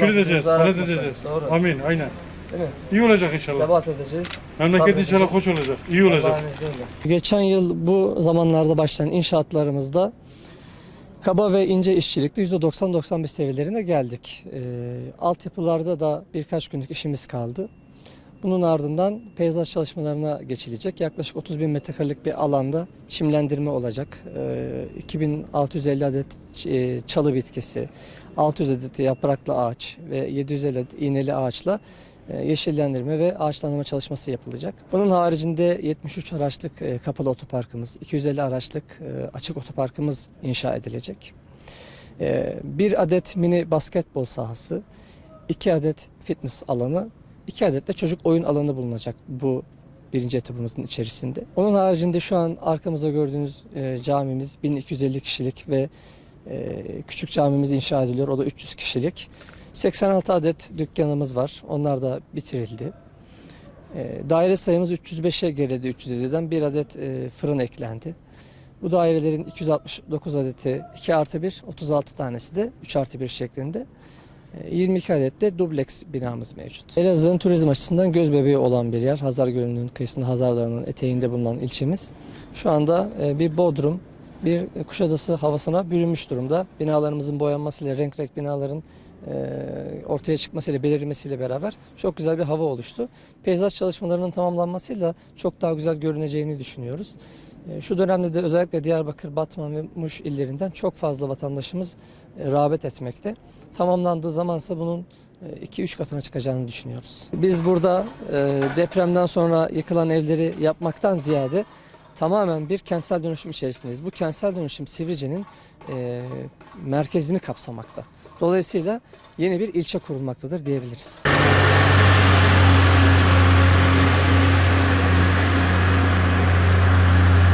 Teşekkür edeceğiz. aratmasın. edeceğiz. Doğru. Amin. Aynen. Değil mi? İyi olacak inşallah. Sebat edeceğiz. Memleket sabredeceğiz. inşallah koç olacak. İyi olacak. Allah'ın izniyle. Geçen yıl bu zamanlarda başlayan inşaatlarımızda kaba ve ince işçilikte %90-95 seviyelerine geldik. Ee, altyapılarda da birkaç günlük işimiz kaldı. Bunun ardından peyzaj çalışmalarına geçilecek. Yaklaşık 30 bin metrekarelik bir alanda çimlendirme olacak. Ee, 2650 adet e, çalı bitkisi, 600 adet yapraklı ağaç ve 750 adet iğneli ağaçla e, yeşillendirme ve ağaçlandırma çalışması yapılacak. Bunun haricinde 73 araçlık e, kapalı otoparkımız, 250 araçlık açık otoparkımız inşa edilecek. Bir adet mini basketbol sahası, iki adet fitness alanı, iki adet de çocuk oyun alanı bulunacak bu birinci etapımızın içerisinde. Onun haricinde şu an arkamızda gördüğünüz e, camimiz 1250 kişilik ve e, küçük camimiz inşa ediliyor. O da 300 kişilik. 86 adet dükkanımız var. Onlar da bitirildi. E, daire sayımız 305'e geriledi 307'den. Bir adet e, fırın eklendi. Bu dairelerin 269 adeti 2 artı 1, 36 tanesi de 3 artı 1 şeklinde. E, 22 adet de dubleks binamız mevcut. Elazığ'ın turizm açısından göz bebeği olan bir yer. Hazar Gölü'nün kıyısında Hazar eteğinde bulunan ilçemiz. Şu anda e, bir Bodrum, bir Kuşadası havasına bürünmüş durumda. Binalarımızın boyanmasıyla, renk renk binaların e, ortaya çıkmasıyla, belirmesiyle beraber çok güzel bir hava oluştu. Peyzaj çalışmalarının tamamlanmasıyla çok daha güzel görüneceğini düşünüyoruz. E, Şu dönemde de özellikle Diyarbakır, Batman ve Muş illerinden çok fazla vatandaşımız e, rağbet etmekte. Tamamlandığı zamansa bunun 2-3 katına çıkacağını düşünüyoruz. Biz burada e, depremden sonra yıkılan evleri yapmaktan ziyade tamamen bir kentsel dönüşüm içerisindeyiz. Bu kentsel dönüşüm Sivrice'nin e, merkezini kapsamakta. Dolayısıyla yeni bir ilçe kurulmaktadır diyebiliriz.